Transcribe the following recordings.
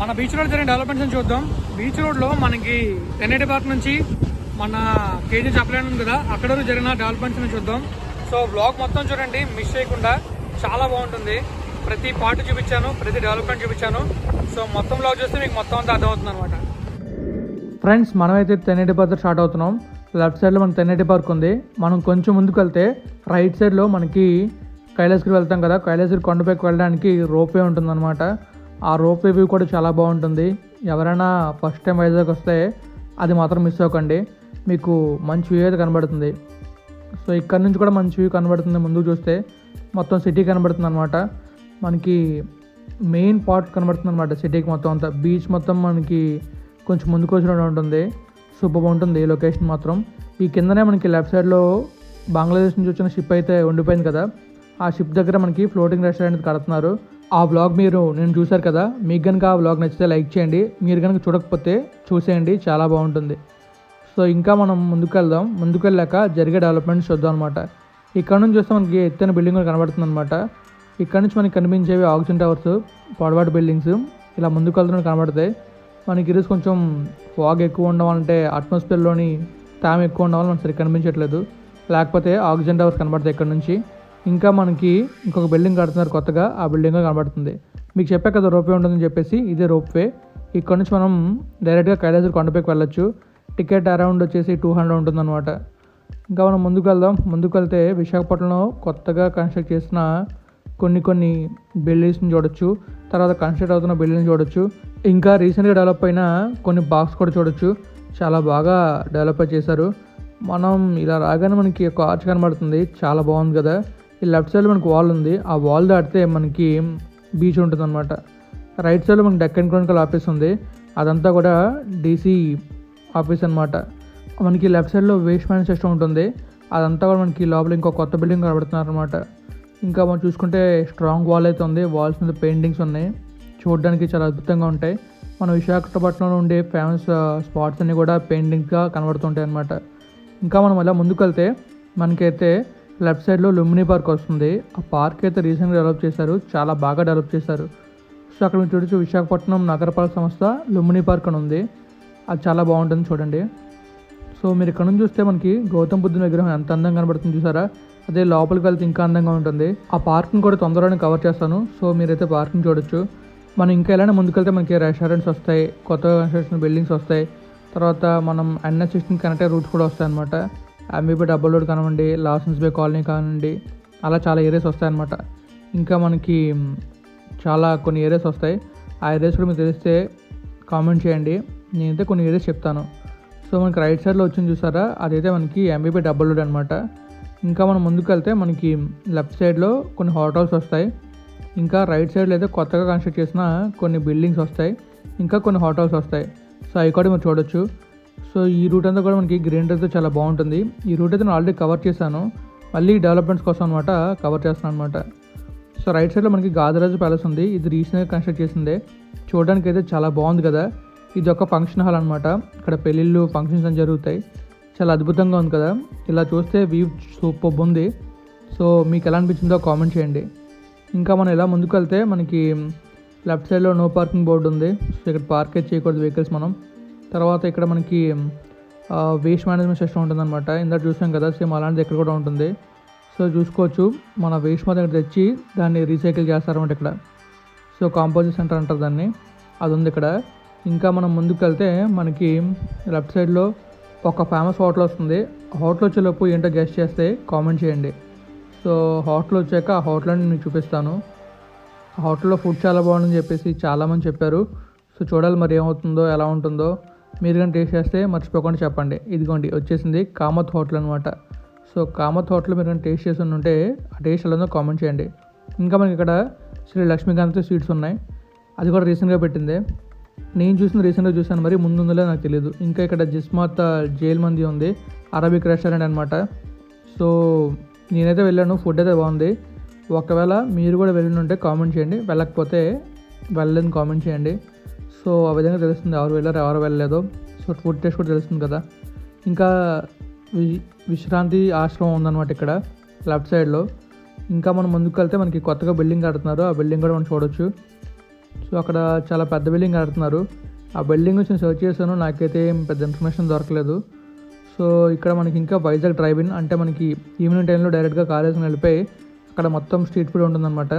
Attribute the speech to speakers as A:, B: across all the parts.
A: మన beach road జరిగిన developments చూద్దాం. బీచ్ రోడ్లో మనకి ఎన్ఐటి పార్క్ నుంచి మన కేజీ చెప్పలేను ఉంది కదా అక్కడ జరిగిన డెవలప్మెంట్స్ చూద్దాం. సో బ్లాగ్ మొత్తం చూడండి మిస్ చేయకుండా చాలా బాగుంటుంది. ప్రతి పార్ట్ చూపించాను ప్రతి డెవలప్మెంట్ చూపించాను. సో మొత్తం బ్లాగ్ చూస్తే మీకు మొత్తం అంతా అర్థమవుతుంది అనమాట ఫ్రెండ్స్ మనమైతే తెన్నేటి పార్క్ స్టార్ట్ అవుతున్నాం. లెఫ్ట్ సైడ్లో మనకి తెన్నేటి పార్క్ ఉంది. మనం కొంచెం ముందుకు వెళ్తే రైట్ సైడ్లో మనకి కైలాసగిరి వెళ్తాం కదా. కైలాసగిరి కొండపైకి వెళ్ళడానికి రోప్వే ఉంటుందన్నమాట. ఆ రోప్ వ్యూ కూడా చాలా బాగుంటుంది. ఎవరైనా ఫస్ట్ టైం వైజాగ్ వస్తే అది మాత్రం మిస్ అవ్వకండి. మీకు మంచి వ్యూ అయితే కనబడుతుంది. సో ఇక్కడ నుంచి కూడా మంచి వ్యూ కనబడుతుంది. ముందుకు చూస్తే మొత్తం సిటీ కనబడుతుంది అనమాట మనకి మెయిన్ పార్ట్ కనబడుతుంది అనమాట సిటీకి మొత్తం అంతా. బీచ్ మొత్తం మనకి కొంచెం ముందుకు వచ్చినట్టు ఉంటుంది. సూపర్ ఉంటుంది లొకేషన్ మాత్రం. ఈ కిందనే మనకి లెఫ్ట్ సైడ్లో బంగ్లాదేశ్ నుంచి వచ్చిన షిప్ అయితే ఉండిపోయింది కదా. ఆ షిప్ దగ్గర మనకి ఫ్లోటింగ్ రెస్టారెంట్ కడుతున్నారు. ఆ బ్లాగ్ మీరు నేను చూశారు కదా మీకు కనుక ఆ బ్లాగ్ నచ్చితే లైక్ చేయండి. మీరు కనుక చూడకపోతే చూసేయండి చాలా బాగుంటుంది. సో ఇంకా మనం ముందుకు వెళ్దాం ముందుకు వెళ్ళాక జరిగే డెవలప్మెంట్స్ చూద్దాం అనమాట ఇక్కడ నుంచి చూస్తే మనకి ఎత్తైన బిల్డింగ్ కనబడుతుంది అనమాట ఇక్కడ నుంచి మనకి కనిపించేవి ఆక్సిజన్ టవర్స్ పొడవాటి బిల్డింగ్స్ ఇలా ముందుకు వెళ్తున్నట్టు కనబడతాయి. మనకి ఈరోజు కొంచెం ఫాగ్ ఎక్కువ ఉండవాలంటే అట్మాస్ఫియర్లోని తేమ ఎక్కువ ఉండవాలని వల్ల సరిగ్గా కనిపించట్లేదు. లేకపోతే ఆక్సిజన్ టవర్స్ కనబడతాయి ఇక్కడ నుంచి. ఇంకా మనకి ఇంకొక బిల్డింగ్ కడుతున్నారు కొత్తగా ఆ బిల్డింగ్ కనబడుతుంది. మీకు చెప్పే కదా రోప్వే ఉంటుందని చెప్పేసి ఇదే రోప్వే. ఇక్కడ నుంచి మనం డైరెక్ట్గా కైలాసరి కొండపైకి వెళ్ళొచ్చు. టికెట్ అరౌండ్ వచ్చేసి టూ హండ్రెడ్ ఉంటుందన్నమాట. ఇంకా మనం ముందుకు వెళ్దాం. ముందుకు వెళ్తే విశాఖపట్నంలో కొత్తగా కన్స్ట్రక్ట్ చేసిన కొన్ని కొన్ని బిల్డింగ్స్ని చూడొచ్చు. తర్వాత కన్స్ట్రక్ట్ అవుతున్న బిల్డింగ్ చూడొచ్చు. ఇంకా రీసెంట్గా డెవలప్ అయిన కొన్ని బాక్స్ కూడా చూడొచ్చు. చాలా బాగా డెవలప్ చేశారు. మనం ఇలా రాగానే మనకి ఒక ఆర్చ్ కనబడుతుంది. చాలా బాగుంది కదా. ఈ లెఫ్ట్ సైడ్ మనకి వాల్ ఉంది. ఆ వాల్ దాటితే మనకి బీచ్ ఉంటుంది అనమాట రైట్ సైడ్లో మనకి డెక్కన్ క్రానికల్ ఆఫీస్ ఉంది. అదంతా కూడా డీసీ ఆఫీస్ అనమాట మనకి లెఫ్ట్ సైడ్లో వేస్ట్ మ్యాన్ సిస్టమ్ ఉంటుంది. అదంతా కూడా మనకి లోపల ఇంకో కొత్త బిల్డింగ్ కనబడుతున్నారనమాట ఇంకా మనం చూసుకుంటే స్ట్రాంగ్ వాల్ అయితే ఉంది. వాల్స్ మీద పెయింటింగ్స్ ఉన్నాయి. చూడడానికి చాలా అద్భుతంగా ఉంటాయి. మన విశాఖపట్నంలో ఉండే ఫేమస్ స్పాట్స్ అన్నీ కూడా పెయింటింగ్స్గా కనబడుతుంటాయి అనమాట ఇంకా మనం అలా ముందుకు వెళ్తే మనకైతే లెఫ్ట్ సైడ్లో లుమ్మిని పార్క్ వస్తుంది. ఆ పార్క్ అయితే రీసెంట్గా డెవలప్ చేశారు. చాలా బాగా డెవలప్ చేశారు. సో అక్కడ మీరు చూడొచ్చు విశాఖపట్నం నగరపాలక సంస్థ లుమ్మిని పార్క్ అని ఉంది. అది చాలా బాగుంటుంది చూడండి. సో మీరు ఇక్కడ నుంచి చూస్తే మనకి గౌతమ్ బుద్ధుని విగ్రహం ఎంత అందంగా కనబడుతుంది చూసారా? అదే లోపలికి వెళ్తే ఇంకా అందంగా ఉంటుంది. ఆ పార్క్ని కూడా తొందరగానే కవర్ చేస్తాను. సో మీరైతే పార్క్ని చూడొచ్చు. మనం ఇంకా ఎలానే ముందుకెళ్తే మనకి రెస్టారెంట్స్ వస్తాయి కొత్త కన్స్ట్రక్షన్ బిల్డింగ్స్ వస్తాయి. తర్వాత మనం ఎన్ఎస్ సిస్టమ్ కనెక్ట్ రూట్స్ కూడా వస్తాయి అనమాట ఎంబీబీ డబ్బుల్ రోడ్ కానివ్వండి లాసన్స్ బే కాలనీ కానివ్వండి అలా చాలా ఏరియాస్ వస్తాయన్నమాట. ఇంకా మనకి చాలా కొన్ని ఏరియాస్ వస్తాయి. ఆ ఏరియాస్ కూడా మీకు తెలిస్తే కామెంట్ చేయండి. నేనైతే కొన్ని ఏరియాస్ చెప్తాను. సో మనకి రైట్ సైడ్లో వచ్చింది చూసారా? అదైతే మనకి ఎంబీబీ డబ్బుల్ రోడ్ అనమాట ఇంకా మనం ముందుకు వెళ్తే మనకి లెఫ్ట్ సైడ్లో కొన్ని హోటల్స్ వస్తాయి. ఇంకా రైట్ సైడ్లో అయితే కొత్తగా కన్స్ట్రక్ట్ చేసిన కొన్ని బిల్డింగ్స్ వస్తాయి. ఇంకా కొన్ని హోటల్స్ వస్తాయి. సో అవి కూడా మీరు చూడొచ్చు. సో ఈ రూట్ అంతా కూడా మనకి గ్రీనరీతో చాలా బాగుంటుంది. ఈ రూట్ అయితే నేను ఆల్రెడీ కవర్ చేశాను. మళ్ళీ డెవలప్మెంట్స్ కోసం అనమాట కవర్ చేస్తాను అనమాట సో రైట్ సైడ్లో మనకి గాదరాజు ప్యాలెస్ ఉంది. ఇది రీసెంట్గా కన్స్ట్రక్ట్ చేసిందే. చూడడానికి అయితే చాలా బాగుంది కదా. ఇది ఒక ఫంక్షన్ హాల్ అనమాట ఇక్కడ పెళ్ళిళ్ళు ఫంక్షన్స్ అని జరుగుతాయి. చాలా అద్భుతంగా ఉంది కదా. ఇలా చూస్తే వ్యూ సూపర్ ఉంది. సో మీకు ఎలా అనిపించిందో కామెంట్ చేయండి. ఇంకా మనం ఇలా ముందుకు వెళ్తే మనకి లెఫ్ట్ సైడ్లో నో పార్కింగ్ బోర్డు ఉంది. సో ఇక్కడ పార్క్ అయితే చేయకూడదు వెహికల్స్ మనం. తర్వాత ఇక్కడ మనకి వేస్ట్ మేనేజ్మెంట్ సిస్టమ్ ఉంటుందన్నమాట. ఇందాక చూసాం కదా సేమ్ అలాంటిది ఇక్కడ కూడా ఉంటుంది. సో చూసుకోవచ్చు మన వేస్ట్ మా దగ్గర తెచ్చి దాన్ని రీసైకిల్ చేస్తారన్నమాట ఇక్కడ. సో కాంపోజిట్ సెంటర్ అంటారు దాన్ని. అది ఉంది ఇక్కడ. ఇంకా మనం ముందుకు వెళ్తే మనకి లెఫ్ట్ సైడ్లో ఒక ఫేమస్ హోటల్ వస్తుంది. హోటల్ వచ్చేలోపు ఏంటో గెస్ట్ చేస్తే కామెంట్ చేయండి. సో హోటల్ వచ్చాక ఆ హోటల్ నేను మీకు చూపిస్తాను. ఆ హోటల్లో ఫుడ్ చాలా బాగుందని చెప్పేసి చాలామంది చెప్పారు. సో చూడాలి మరి ఏమవుతుందో ఎలా ఉంటుందో. మీరు కానీ టేస్ట్ చేస్తే మర్చిపోకుండా చెప్పండి. ఇదిగోండి వచ్చేసింది కామత్ హోటల్ అనమాట సో కామత్ హోటల్ మీరు కానీ టేస్ట్ చేసి ఉంటే ఆ టేస్ట్ ఎలా కామెంట్ చేయండి. ఇంకా మనకి ఇక్కడ శ్రీ లక్ష్మీకాంత్ స్వీట్స్ ఉన్నాయి. అది కూడా రీసెంట్గా పెట్టింది. నేను చూసిన రీసెంట్గా చూశాను మరి ముందుందలే నాకు తెలియదు ఇంకా ఇక్కడ జిస్మాత్ జైల్ మంది ఉంది అరబిక్ రెస్టారెంట్ అనమాట సో నేనైతే వెళ్ళాను ఫుడ్ అయితే బాగుంది. ఒకవేళ మీరు కూడా వెళ్ళి ఉంటే కామెంట్ చేయండి వెళ్ళకపోతే వెళ్ళలేదు కామెంట్ చేయండి. సో ఆ విధంగా తెలుస్తుంది ఎవరు వెళ్ళారు ఎవరు వెళ్ళలేదో. సో ఫుడ్ టేస్ట్ కూడా తెలుస్తుంది కదా. ఇంకా వి- విశ్రాంతి ఆశ్రమం ఉందన్నమాట ఇక్కడ లెఫ్ట్ సైడ్లో. ఇంకా మనం ముందుకు వెళ్తే మనకి కొత్తగా బిల్డింగ్ కడుతున్నారు. ఆ బిల్డింగ్ కూడా మనం చూడొచ్చు. సో అక్కడ చాలా పెద్ద బిల్డింగ్ కడుతున్నారు. ఆ బిల్డింగ్ గురించి నేను సెర్చ్ చేశాను. నాకైతే ఏం పెద్ద ఇన్ఫర్మేషన్ దొరకలేదు. సో ఇక్కడ మనకి ఇంకా వైజాగ్ డ్రైవ్ ఇన్ అంటే మనకి ఈవినింగ్ టైంలో డైరెక్ట్గా కాలేజ్కి వెళ్ళిపోయి అక్కడ మొత్తం స్ట్రీట్ ఫుడ్ ఉంటుందన్నమాట.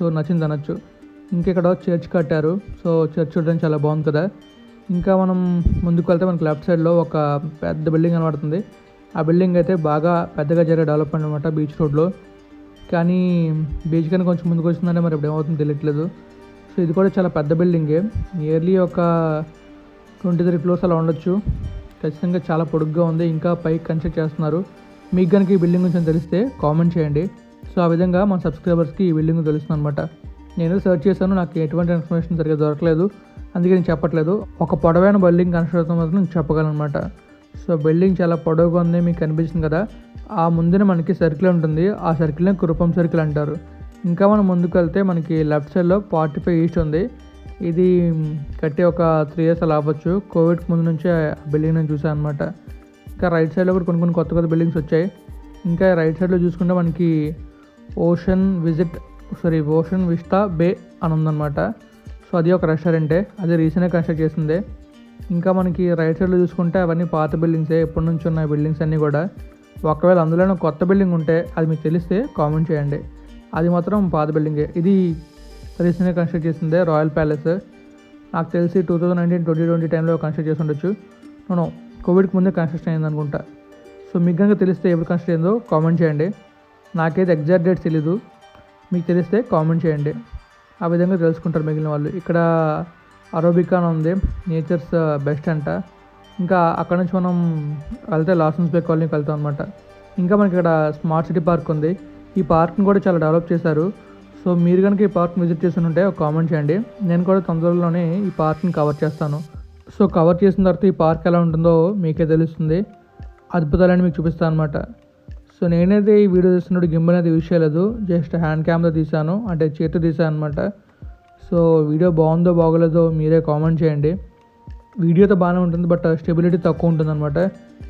A: సో నచ్చింది అనొచ్చు ఇంకా ఇక్కడ చర్చ్ కట్టారు. సో చర్చ్ చూడడానికి చాలా బాగుంది కదా. ఇంకా మనం ముందుకు వెళ్తే మనకి లెఫ్ట్ సైడ్లో ఒక పెద్ద బిల్డింగ్ కనబడుతుంది. ఆ బిల్డింగ్ అయితే బాగా పెద్దగా జరిగే డెవలప్మెంట్ అనమాట బీచ్ రోడ్లో. కానీ బీచ్ కానీ కొంచెం ముందుకు వచ్చిందంటే మరి ఇప్పుడు ఏమవుతుందో తెలియట్లేదు. సో ఇది కూడా చాలా పెద్ద బిల్డింగే. నియర్లీ ఒక ట్వంటీ త్రీ ఫ్లోర్స్ అలా ఉండొచ్చు. ఖచ్చితంగా చాలా పొడుగ్గా ఉంది. ఇంకా పైకి కన్స్ట్రక్ట్ చేస్తున్నారు. మీకు కనుక ఈ బిల్డింగ్ గురించి తెలిస్తే కామెంట్ చేయండి. సో ఆ విధంగా మన సబ్స్క్రైబర్స్కి ఈ బిల్డింగ్ తెలుస్తుంది అనమాట నేను సెర్చ్ చేశాను నాకు ఎటువంటి ఇన్ఫర్మేషన్ సరిగ్గా దొరకలేదు. అందుకే నేను చెప్పట్లేదు. ఒక పొడవైన బిల్డింగ్ కన్స్ట్రక్షన్ మాత్రం నేను చెప్పగలను అనమాట సో బిల్డింగ్ చాలా పొడవుగా ఉంది మీకు కనిపించింది కదా? ఆ ముందున మనకి సర్కిల్ ఉంటుంది. ఆ సర్కిల్ని కురుపం సర్కిల్ అంటారు. ఇంకా మనం ముందుకు వెళ్తే మనకి లెఫ్ట్ సైడ్లో ఫార్టీ ఫైవ్ ఈస్ట్ ఉంది. ఇది కట్టి ఒక త్రీ ఇయర్స్ అలా అవ్వచ్చు. కోవిడ్కి ముందు నుంచే ఆ బిల్డింగ్ నేను చూసాను అనమాట ఇంకా రైట్ సైడ్లో కూడా కొన్ని కొన్ని కొత్త కొత్త బిల్డింగ్స్ వచ్చాయి. ఇంకా రైట్ సైడ్లో చూసుకుంటే మనకి ocean visit sorry ocean vista bay అని ఉందన్నమాట సో అది ఒక రెస్టారెంటే అది రీసెంట్గా కన్స్ట్రక్ట్ చేసిందే. ఇంకా మనకి రైట్ సైడ్లో చూసుకుంటే అవన్నీ పాత బిల్డింగ్సే ఎప్పటి నుంచి ఉన్న బిల్డింగ్స్ అన్నీ కూడా. ఒకవేళ అందులోనే కొత్త బిల్డింగ్ ఉంటే అది మీకు తెలిస్తే కామెంట్ చేయండి. అది మాత్రం పాత బిల్డింగే ఇది రీసెంట్గా కన్స్ట్రక్ట్ చేసిందే రాయల్ ప్యాలెస్ నాకు తెలిసి two thousand nineteen twenty twenty టైంలో కన్స్ట్రక్ట్ చేసి ఉండొచ్చు. నేను కోవిడ్కి ముందే కన్స్ట్రక్షన్ అయింది అనుకుంటా. సో మీకు కనుక తెలిస్తే ఎప్పుడు కన్స్ట్రక్ట్ అయిందో కామెంట్ చేయండి. నాకైతే ఎగ్జాక్ట్ డేట్ తెలీదు. మీకు తెలిస్తే కామెంట్ చేయండి. ఆ విధంగా తెలుసుకుంటారు మిగిలిన వాళ్ళు. ఇక్కడ అరోబికా అని ఉంది. నేచర్స్ uh, బెస్ట్ అంట. ఇంకా అక్కడ నుంచి మనం వెళ్తే లాసన్స్ బే కాలనీకి వెళ్తాం అనమాట ఇంకా మనకి ఇక్కడ స్మార్ట్ సిటీ పార్క్ ఉంది. ఈ పార్క్ని కూడా చాలా డెవలప్ చేశారు. సో మీరు కనుక ఈ పార్క్ విజిట్ చేసి ఉంటే ఒక కామెంట్ చేయండి. నేను కూడా తొందరలోనే ఈ పార్క్ని కవర్ చేస్తాను. సో కవర్ చేసిన తర్వాత ఈ పార్క్ ఎలా ఉంటుందో మీకే తెలుస్తుంది. అద్భుతాలని మీకు చూపిస్తాను అనమాట సో నేనైతే ఈ వీడియో చేస్తున్నప్పుడు గింబల్ అనేది యూజ్ చేయలేదు. జస్ట్ హ్యాండ్ క్యామ్తో తీసాను అంటే చేతితో తీసాను అనమాట సో వీడియో బాగుందో బాగోలేదో మీరే కామెంట్ చేయండి. వీడియోతో బాగానే ఉంటుంది బట్ స్టెబిలిటీ uh, తక్కువ ఉంటుంది అనమాట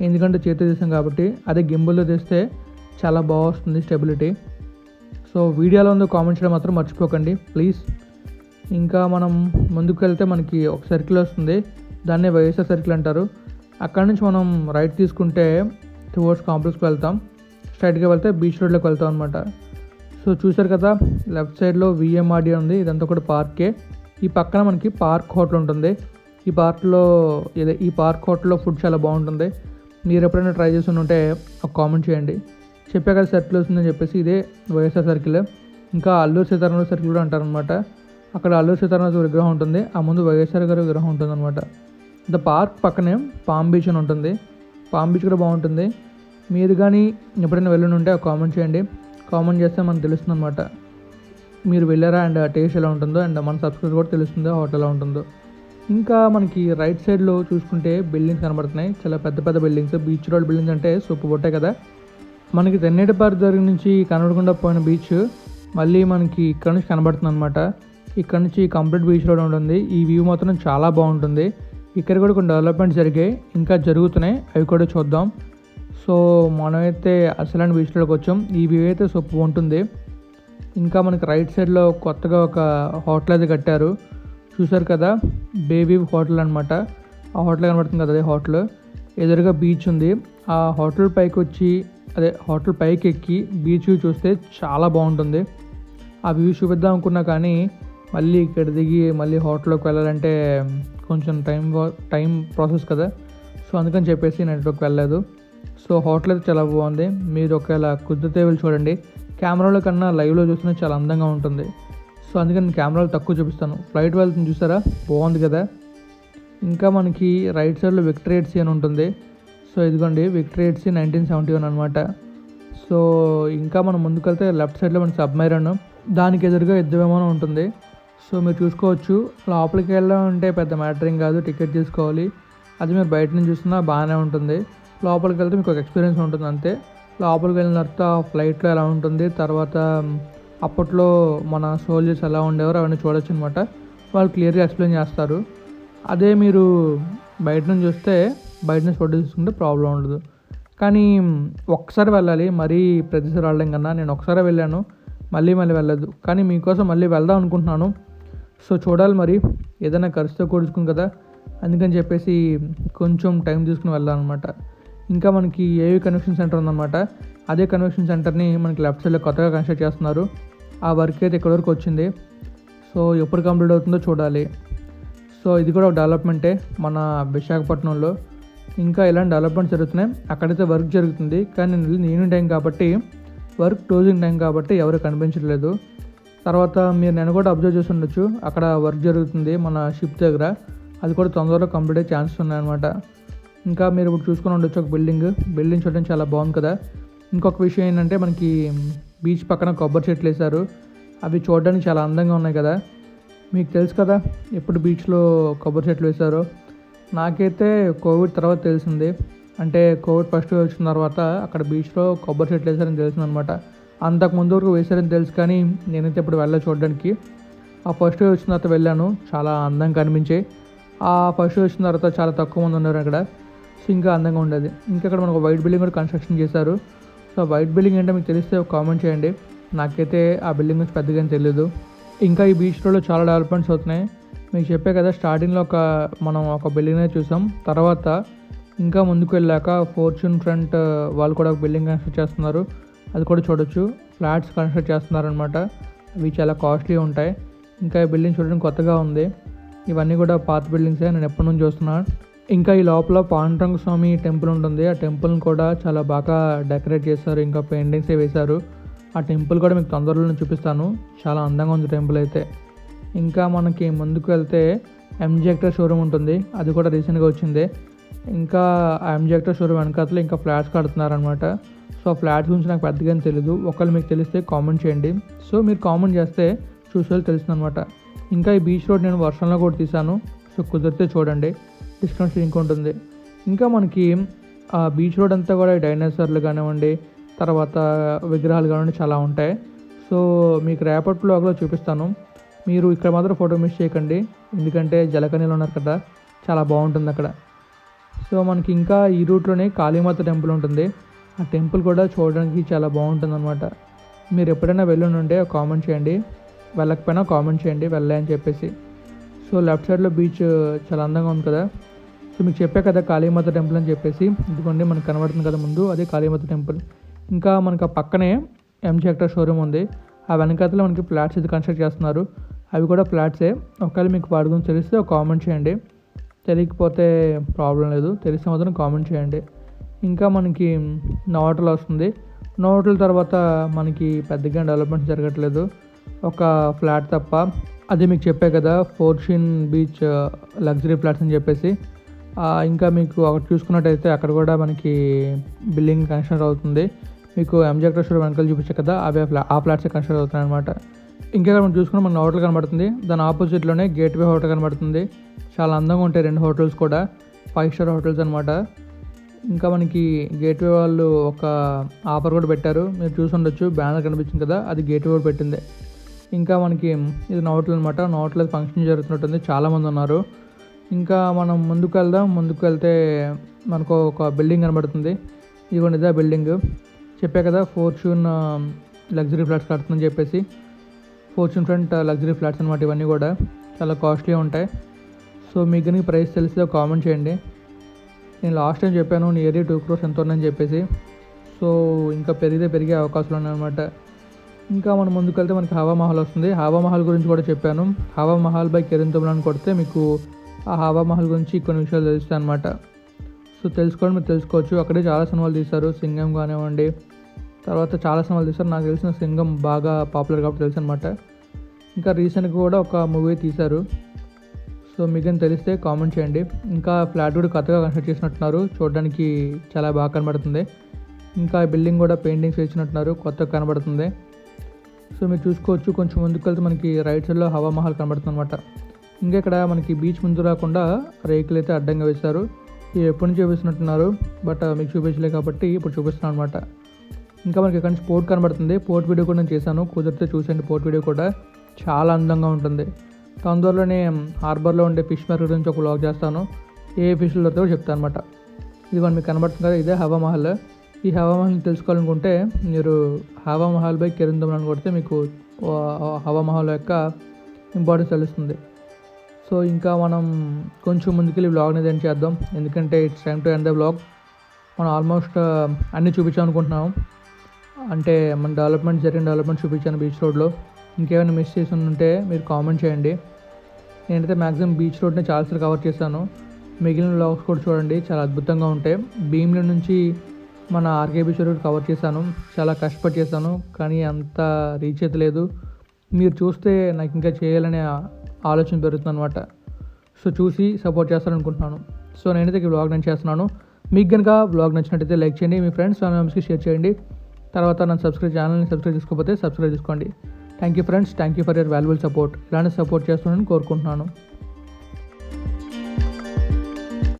A: ఎందుకంటే చేతితో తీసాం కాబట్టి. అదే గింబుల్లో తీస్తే చాలా బాగా వస్తుంది స్టెబిలిటీ సో వీడియోలో ఉందో కామెంట్ చేయడం మాత్రం మర్చిపోకండి ప్లీజ్ ఇంకా మనం ముందుకు వెళ్తే మనకి ఒక సర్కిల్ వస్తుంది. దాన్నే వైఎస్ఆర్ సర్కిల్ అంటారు. అక్కడ నుంచి మనం రైట్ తీసుకుంటే టువర్డ్స్ కాంప్లెక్స్కి వెళ్తాం. స్ట్రైట్గా వెళ్తే బీచ్ రోడ్లోకి వెళ్తాం అనమాట సో చూసారు కదా లెఫ్ట్ సైడ్లో విఎంఆర్డి ఉంది. ఇదంతా కూడా పార్కే. ఈ పక్కన మనకి పార్క్ హోటల్ ఉంటుంది. ఈ పార్క్లో ఇదే ఈ పార్క్ హోటల్లో ఫుడ్ చాలా బాగుంటుంది. మీరు ఎప్పుడైనా ట్రై చేసి ఉంటే ఒక కామెంట్ చేయండి. చెప్పే కదా సర్కిల్ వస్తుందని చెప్పేసి ఇదే వైఎస్ఆర్ సర్కిల్. ఇంకా అల్లూరు సీతారామరాజు సర్కిల్ కూడా అంటారనమాట అక్కడ అల్లూరు సీతారామరాజు విగ్రహం ఉంటుంది. ఆ ముందు వైఎస్ఆర్ గారి విగ్రహం ఉంటుంది అనమాట ద పార్క్ పక్కనే పామ్ బీచ్ అని ఉంటుంది. పామ్ బీచ్ కూడా బాగుంటుంది. మీరు కానీ ఎప్పుడైనా వెళ్ళుని ఉంటే కామెంట్ చేయండి. కామెంట్ చేస్తే మనకు తెలుస్తుంది అనమాట మీరు వెళ్ళారా? అండ్ టేస్ట్ ఎలా ఉంటుందో? అండ్ మన సబ్స్క్రైబ్ కూడా తెలుస్తుందో? హోటల్ ఎలా ఉంటుందో? ఇంకా మనకి రైట్ సైడ్లో చూసుకుంటే బిల్డింగ్స్ కనబడుతున్నాయి. చాలా పెద్ద పెద్ద బిల్డింగ్స్. బీచ్ రోడ్ బిల్డింగ్స్ అంటే సూపర్ బొట్టే కదా. మనకి తెన్నేటి పార్క్ దగ్గర నుంచి కనబడకుండా పోయిన బీచ్ మళ్ళీ మనకి ఇక్కడ నుంచి కనబడుతుంది అనమాట ఇక్కడ నుంచి కంప్లీట్ బీచ్ రోడ్ ఉంటుంది. ఈ వ్యూ మాత్రం చాలా బాగుంటుంది. ఇక్కడ కూడా కొన్ని డెవలప్మెంట్ జరిగాయి. ఇంకా జరుగుతున్నాయి. అవి కూడా చూద్దాం. సో మనమైతే అసలైన బీచ్లోకి వచ్చాం. ఈ వ్యూ అయితే సూపర్ ఉంటుంది. ఇంకా మనకి రైట్ సైడ్లో కొత్తగా ఒక హోటల్ అయితే కట్టారు. చూసారు కదా? బేబీ హోటల్ అనమాట ఆ హోటల్ కనబడుతుంది కదా? అదే హోటల్. ఎదురుగా బీచ్ ఉంది. ఆ హోటల్ పైకి వచ్చి అదే హోటల్ పైకి ఎక్కి బీచ్ చూస్తే చాలా బాగుంటుంది. ఆ వ్యూ చూపిద్దాం అనుకున్నా కానీ మళ్ళీ ఇక్కడ దిగి మళ్ళీ హోటల్లోకి వెళ్ళాలంటే కొంచెం టైం టైం ప్రాసెస్ కదా? సో అందుకని చెప్పేసి నేను ఇంట్లోకి వెళ్ళలేదు. సో హోటల్ అయితే చాలా బాగుంది. మీరు ఒకవేళ కుదిరితే వెళ్ళి చూడండి. కెమెరాలో కన్నా లైవ్లో చూసినా చాలా అందంగా ఉంటుంది. సో అందుకని నేను కెమెరాలు తక్కువ చూపిస్తాను. ఫ్లైట్ వెళ్తుంది చూసారా? బాగుంది కదా? ఇంకా మనకి రైట్ సైడ్లో విక్టరేట్సీ అని ఉంటుంది. సో ఇదిగోండి విక్టరేట్సీ నైన్టీన్ సెవెంటీ వన్ అనమాట సో ఇంకా మనం ముందుకెళ్తే లెఫ్ట్ సైడ్లో మనకి సబ్మైరన్ దానికి ఎదురుగా యుద్ధ విమానం ఉంటుంది. సో మీరు చూసుకోవచ్చు. లోపలికి వెళ్ళాలంటే పెద్ద మ్యాటరింగ్ కాదు. టికెట్ తీసుకోవాలి. అది మీరు బయట నుంచి చూస్తున్నా బాగానే ఉంటుంది. లోపలికి వెళ్తే మీకు ఒక ఎక్స్పీరియన్స్ ఉంటుంది అంతే. లోపలికి వెళ్ళిన తర్వాత ఫ్లైట్లో ఎలా ఉంటుంది తర్వాత అప్పట్లో మన సోల్జర్స్ ఎలా ఉండేవారు అవన్నీ చూడొచ్చు అనమాట వాళ్ళు క్లియర్గా ఎక్స్ప్లెయిన్ చేస్తారు. అదే మీరు బయట నుంచి చూస్తే బయట నుంచి ఫోటో తీసుకుంటే ప్రాబ్లం ఉండదు. కానీ ఒక్కసారి వెళ్ళాలి మరీ ప్రతిసారి వెళ్ళడం కన్నా నేను ఒకసారి వెళ్ళాను మళ్ళీ మళ్ళీ వెళ్ళదు. కానీ మీకోసం మళ్ళీ వెళ్దాం అనుకుంటున్నాను. సో చూడాలి మరి ఏదైనా ఖర్చుతో కూడుచుకుంది కదా అందుకని చెప్పేసి కొంచెం టైం తీసుకుని వెళ్దాం అనమాట ఇంకా మనకి ఏవి కన్వెక్షన్ సెంటర్ ఉందన్నమాట? అదే కన్వెక్షన్ సెంటర్ని మనకి లెఫ్ట్ సైడ్లో కొత్తగా కన్స్ట్రక్ట్ చేస్తున్నారు. ఆ వర్క్ అయితే ఇక్కడ వరకు వచ్చింది. సో ఎప్పుడు కంప్లీట్ అవుతుందో చూడాలి. సో ఇది కూడా ఒక డెవలప్మెంటే మన విశాఖపట్నంలో. ఇంకా ఇలాంటి డెవలప్మెంట్ జరుగుతున్నాయి. అక్కడైతే వర్క్ జరుగుతుంది. కానీ నేను వెళ్ళింది ఈవినింగ్ టైం కాబట్టి వర్క్ క్లోజింగ్ టైం కాబట్టి ఎవరు కనిపించట్లేదు. తర్వాత మీరు నేను కూడా అబ్జర్వ్ చేసి ఉండొచ్చు. అక్కడ వర్క్ జరుగుతుంది మన షిప్ దగ్గర. అది కూడా తొందరలో కంప్లీట్ అయ్యే ఛాన్సెస్ ఉన్నాయన్నమాట ఇంకా మీరు ఇప్పుడు చూసుకొని ఉండొచ్చు ఒక బిల్డింగ్ బిల్డింగ్ చూడడం చాలా బాగుంది కదా. ఇంకొక విషయం ఏంటంటే మనకి బీచ్ పక్కన కొబ్బరి చెట్లు వేశారు. అవి చూడడానికి చాలా అందంగా ఉన్నాయి కదా. మీకు తెలుసు కదా ఎప్పుడు బీచ్లో కొబ్బరి చెట్లు వేశారో. నాకైతే కోవిడ్ తర్వాత తెలిసింది. అంటే కోవిడ్ ఫస్ట్ వచ్చిన తర్వాత అక్కడ బీచ్లో కొబ్బరి చెట్లు వేశారని తెలిసిందనమాట. అంతకు ముందు వరకు వేశారని తెలుసు కానీ నేనైతే ఇప్పుడు వెళ్ళా చూడడానికి. ఆ ఫస్ట్ వచ్చిన తర్వాత వెళ్ళాను. చాలా అందంగా కనిపించాయి ఆ ఫస్ట్ వచ్చిన తర్వాత చాలా తక్కువ మంది ఉన్నారు అక్కడ. సో ఇంకా అందంగా ఉండేది. ఇంకా అక్కడ మనకు వైట్ బిల్డింగ్ కూడా కన్స్ట్రక్షన్ చేశారు. సో వైట్ బిల్డింగ్ ఏంటో మీకు తెలిస్తే ఒక కామెంట్ చేయండి. నాకైతే ఆ బిల్డింగ్ గురించి పెద్దగా ఏం తెలియదు ఇంకా ఈ బీచ్ రోడ్లో చాలా డెవలప్మెంట్స్ అవుతున్నాయి. మీకు చెప్పే కదా స్టార్టింగ్లో ఒక మనం ఒక బిల్డింగ్ చూసాం. తర్వాత ఇంకా ముందుకు వెళ్ళాక ఫార్చ్యూన్ ఫ్రంట్ వాళ్ళు కూడా ఒక బిల్డింగ్ కన్స్ట్రక్ట్ చేస్తున్నారు. అది కూడా చూడొచ్చు. ఫ్లాట్స్ కన్స్ట్రక్ట్ చేస్తున్నారనమాట అవి చాలా కాస్ట్లీ ఉంటాయి. ఇంకా ఈ బిల్డింగ్ చూడడానికి కొత్తగా ఉంది. ఇవన్నీ కూడా పాత బిల్డింగ్సే నేను ఎప్పటి నుంచి చూస్తున్నాను ఇంకా ఈ లోపల పాండురంగ స్వామి టెంపుల్ ఉంటుంది. ఆ టెంపుల్ని కూడా చాలా బాగా డెకరేట్ చేశారు. ఇంకా పెయింటింగ్స్ వేశారు. ఆ టెంపుల్ కూడా మీకు తొందరలో చూపిస్తాను. చాలా అందంగా ఉంది టెంపుల్ అయితే. ఇంకా మనకి ముందుకు వెళ్తే ఎంజెక్టర్ షోరూమ్ ఉంటుంది. అది కూడా రీసెంట్గా వచ్చింది. ఇంకా ఆ ఎంజెక్టర్ షోరూమ్ వెనకాతలో ఇంకా ఫ్లాట్స్ కడుతున్నారనమాట సో ఆ ఫ్లాట్స్ గురించి నాకు పెద్దగా తెలియదు ఒకళ్ళు మీకు తెలిస్తే కామెంట్ చేయండి. సో మీరు కామెంట్ చేస్తే చూసే తెలుస్తుంది అనమాట ఇంకా ఈ బీచ్ రోడ్ నేను వర్షంలో కూడా తీశాను. సో కుదిరితే చూడండి. డిస్కౌంట్ లింక్ ఉంటుంది. ఇంకా మనకి ఆ బీచ్ రోడ్ అంతా కూడా డైనోసార్లు కానివ్వండి తర్వాత విగ్రహాలు కానివ్వండి చాలా ఉంటాయి. సో మీకు రేపటి బ్లాగ్లో చూపిస్తాను. మీరు ఇక్కడ మాత్రం ఫోటో మిస్ చేయకండి. ఎందుకంటే జలకనీలు ఉన్నారు కదా చాలా బాగుంటుంది అక్కడ. సో మనకి ఇంకా ఈ రూట్లోనే కాళీమాత టెంపుల్ ఉంటుంది. ఆ టెంపుల్ కూడా చూడడానికి చాలా బాగుంటుంది అనమాట మీరు ఎప్పుడైనా వెళ్ళి ఉంటే కామెంట్ చేయండి. వెళ్ళకపోయినా కామెంట్ చేయండి. వెళ్ళే అని చెప్పేసి. సో లెఫ్ట్ సైడ్లో బీచ్ చాలా అందంగా ఉంది కదా. సో మీకు చెప్పా కదా కాళీమాత టెంపుల్ అని చెప్పేసి. ఇదిగోండి మనకు కనబడుతుంది కదా ముందు అదే కాళీమాత టెంపుల్. ఇంకా మనకు ఆ పక్కనే ఎంజీ హెక్టర్ షోరూమ్ ఉంది. ఆ వెనకాతలో మనకి ఫ్లాట్స్ ఇది కన్స్ట్రక్ట్ చేస్తున్నారు. అవి కూడా ఫ్లాట్సే. ఒకవేళ మీకు వాడి గురించి తెలిస్తే ఒక కామెంట్ చేయండి. తెలియకపోతే ప్రాబ్లం లేదు. తెలిస్తే మాత్రం కామెంట్ చేయండి. ఇంకా మనకి నోటల్ వస్తుంది నోటల్ తర్వాత మనకి పెద్దగా డెవలప్మెంట్ జరగట్లేదు. ఒక ఫ్లాట్ తప్ప. అది మీకు చెప్పే కదా ఫోర్షిన్ బీచ్ లగ్జరీ ఫ్లాట్స్ అని చెప్పేసి. ఇంకా మీకు అక్కడ చూసుకున్నట్టయితే అక్కడ కూడా మనకి బిల్డింగ్ కన్స్ట్రక్ట్ అవుతుంది. మీకు ఎంజే స్టోర్ వెనకాల చూపించే కదా అవే ఫ్లా ఆ ఫ్లాట్సే కన్స్ట్రక్ట్ అవుతున్నాయి అనమాట ఇంకా మనం చూసుకున్న మన హోటల్ కనబడుతుంది. దాని ఆపోజిట్లోనే గేట్వే హోటల్ కనబడుతుంది. చాలా అందంగా ఉంటాయి రెండు హోటల్స్ కూడా. ఫైవ్ స్టార్ హోటల్స్ అనమాట ఇంకా మనకి గేట్వే వాళ్ళు ఒక ఆఫర్ కూడా పెట్టారు. మీరు చూసి ఉండొచ్చు బ్యానర్ కనిపించింది కదా అది గేట్వే కూడా పెట్టింది. ఇంకా మనకి ఇది నోట్లు అనమాట నోట్లో ఫంక్షన్ జరుగుతున్నట్టుంది. చాలామంది ఉన్నారు. ఇంకా మనం ముందుకు వెళ్దాం ముందుకు వెళ్తే మనకు ఒక బిల్డింగ్ కనబడుతుంది. ఇదిగోండి ఇదే బిల్డింగ్. చెప్పా కదా ఫోర్చ్యూన్ లగ్జరీ ఫ్లాట్స్ కడుతుందని చెప్పేసి. ఫోర్చూన్ ఫ్రంట్ లగ్జరీ ఫ్లాట్స్ అనమాట ఇవన్నీ కూడా. చాలా కాస్ట్లీ ఉంటాయి. సో మీకు కనుక ప్రైస్ తెలిస్తే కామెంట్ చేయండి. నేను లాస్ట్ టైం చెప్పాను నియర్లీ టూ క్రోర్స్ ఎంత ఉందని చెప్పేసి. సో ఇంకా పెరిగితే పెరిగే అవకాశాలు ఉన్నాయన్నమాట. ఇంకా మనం ముందుకు వెళ్తే మనకి హవామహల్ వస్తుంది. హవామహల్ గురించి కూడా చెప్పాను. హవామహల్ బై కిరణ్ తుమ్లాన్ కొడితే మీకు ఆ హవామహల్ గురించి కొన్ని విషయాలు తెలుస్తాయి అనమాట సో తెలుసుకోవడం మీరు తెలుసుకోవచ్చు. అక్కడే చాలా సినిమాలు తీశారు. సింగం కానివ్వండి. తర్వాత చాలా సినిమాలు తీశారు. నాకు తెలిసిన సింగం బాగా పాపులర్ కాబట్టి తెలుసు అనమాట ఇంకా రీసెంట్గా కూడా ఒక మూవీ తీశారు. సో మీకు తెలిస్తే కామెంట్ చేయండి. ఇంకా ఫ్లాట్ కూడా కొత్తగా కన్స్ట్రక్ట్ చేసినట్టున్నారు. చూడడానికి చాలా బాగా కనబడుతుంది. ఇంకా బిల్డింగ్ కూడా పెయింటింగ్స్ వేసినట్టున్నారు కొత్తగా కనబడుతుంది. సో మీరు చూసుకోవచ్చు కొంచెం ముందుకు వెళ్తే మనకి రైట్ సైడ్లో హవా మహల్ కనబడుతుంది అనమాట ఇంకా ఇక్కడ మనకి బీచ్ ముందు రాకుండా రేకులు అయితే అడ్డంగా వేశారు. ఇవి ఎప్పటి నుంచి చూపిస్తున్నట్టున్నారు బట్ మీకు చూపించలే కాబట్టి ఇప్పుడు చూపిస్తున్నాను అనమాట ఇంకా మనకి ఇక్కడ నుంచి పోర్ట్ కనబడుతుంది. పోర్ట్ వీడియో కూడా నేను చేశాను. కుదిరితే చూసండి పోర్ట్ వీడియో కూడా. చాలా అందంగా ఉంటుంది. తొందరలోనే హార్బర్లో ఉండే ఫిష్ మార్కెట్ గురించి ఒక వ్లాగ్ చేస్తాను. ఏ ఫిష్లు దొరుకుతాయో చెప్తాను అనమాట ఇది మనం మీకు కనబడుతుంది కదా ఇదే హవా మహల్. ఈ హవామహల్ని తెలుసుకోవాలనుకుంటే మీరు హవామహల్ బై కిరందం అని కొడితే మీకు హవామహల్ యొక్క ఇంపార్టెన్స్ తెలుస్తుంది. సో ఇంకా మనం కొంచెం ముందుకెళ్ళి బ్లాగ్ని ఏదైనా చేద్దాం. ఎందుకంటే it's time to end the blog మనం ఆల్మోస్ట్ అన్నీ చూపించాం అనుకుంటున్నాం. అంటే మన డెవలప్మెంట్ జరిగిన డెవలప్మెంట్ చూపించాను బీచ్ రోడ్లో ఇంకేమైనా మిస్ చేసి ఉంటే మీరు కామెంట్ చేయండి. నేనైతే మ్యాక్సిమం బీచ్ రోడ్ని చాలాసార్లు కవర్ చేశాను. మిగిలిన బ్లాగ్స్ కూడా చూడండి. చాలా అద్భుతంగా ఉంటాయి. భీమ్ల నుంచి మన ఆర్కే కవర్ చేశాను. చాలా కష్టపడి చేశాను కానీ అంత రీచ్ అయితే లేదు. మీరు చూస్తే నాకు ఇంకా చేయాలనే ఆలోచన పెరుగుతుంది అనమాట సో చూసి సపోర్ట్ చేస్తారనుకుంటున్నాను. సో నేనైతే ఈ బ్లాగ్ నేను చేస్తున్నాను మీకు కనుక బ్లాగ్ నచ్చినట్టయితే లైక్ చేయండి. మీ ఫ్రెండ్స్ ఫ్యామిలీ మెంబర్స్కి షేర్ చేయండి. తర్వాత నా సబ్స్క్రైబ్ ఛానల్ని సబ్స్క్రైబ్ చేసుకోకపోతే సబ్స్క్రైబ్ చేసుకోండి. Thank you friends thank you for your valuable support ఇలానే సపోర్ట్ చేస్తున్నానని కోరుకుంటున్నాను.